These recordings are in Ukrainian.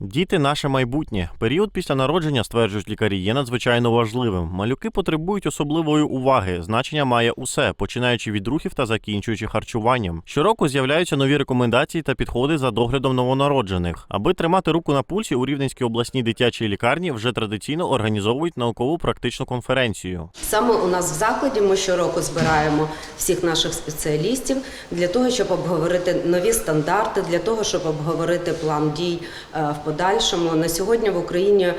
Діти наше майбутнє. Період після народження, стверджують лікарі, є надзвичайно важливим. Малюки потребують особливої уваги. Значення має усе, починаючи від рухів та закінчуючи харчуванням. Щороку з'являються нові рекомендації та підходи за доглядом новонароджених. Аби тримати руку на пульсі у Рівненській обласній дитячій лікарні вже традиційно організовують наукову практичну конференцію. Саме у нас в закладі ми щороку збираємо всіх наших спеціалістів для того, щоб обговорити нові стандарти, для того, щоб обговорити план дій е, в подальшому. На сьогодні в Україні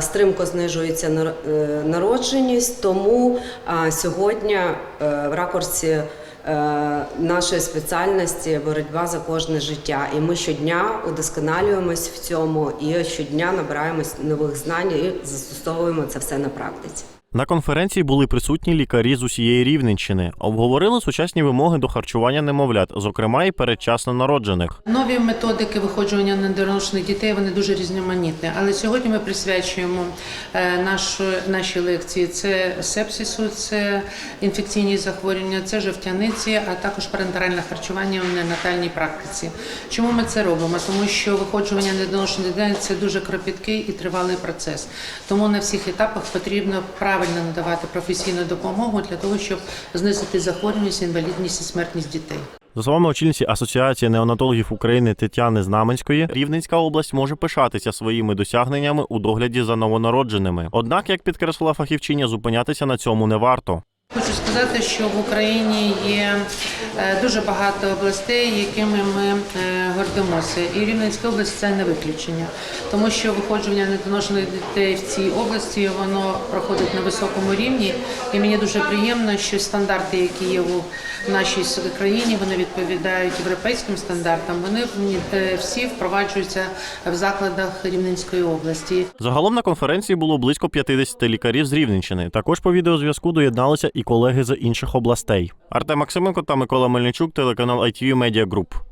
стримко знижується е, народженість, тому е, сьогодні е, в ракурсі е, нашої спеціальності боротьба за кожне життя. І ми щодня удосконалюємось в цьому і щодня набираємось нових знань і застосовуємо це все на практиці. На конференції були присутні лікарі з усієї Рівненщини. Обговорили сучасні вимоги до харчування немовлят, зокрема і передчасно народжених. Нові методики виходжування недоношених дітей вони дуже різноманітні. Але сьогодні ми присвячуємо е, нашу, наші лекції це сепсису, це інфекційні захворювання, це жовтяниці, а також парентеральне харчування в ненатальній практиці. Чому ми це робимо? Тому що виходжування недоношених дітей це дуже кропіткий і тривалий процес. Тому на всіх етапах потрібно правильно надавати професійну допомогу для того, щоб знизити захворюваність, інвалідність і смертність дітей. За словами очільниці Асоціації неонатологів України Тетяни Знаменської, Рівненська область може пишатися своїми досягненнями у догляді за новонародженими. Однак, як підкреслила фахівчиня, зупинятися на цьому не варто. Хочу сказати, що в Україні є е, дуже багато областей, якими ми е, гордимося, і Рівненська область це не виключення, тому що виходження недоношених дітей в цій області воно проходить на високому рівні. І мені дуже приємно, що стандарти, які є у нашій країні, вони відповідають європейським стандартам. Вони е, всі впроваджуються в закладах Рівненської області. Загалом на конференції було близько 50 лікарів з Рівненщини. Також по відеозв'язку доєдналися і колеги з інших областей. Артем Максименко та Микола Мельничук, телеканал ITV Media Group.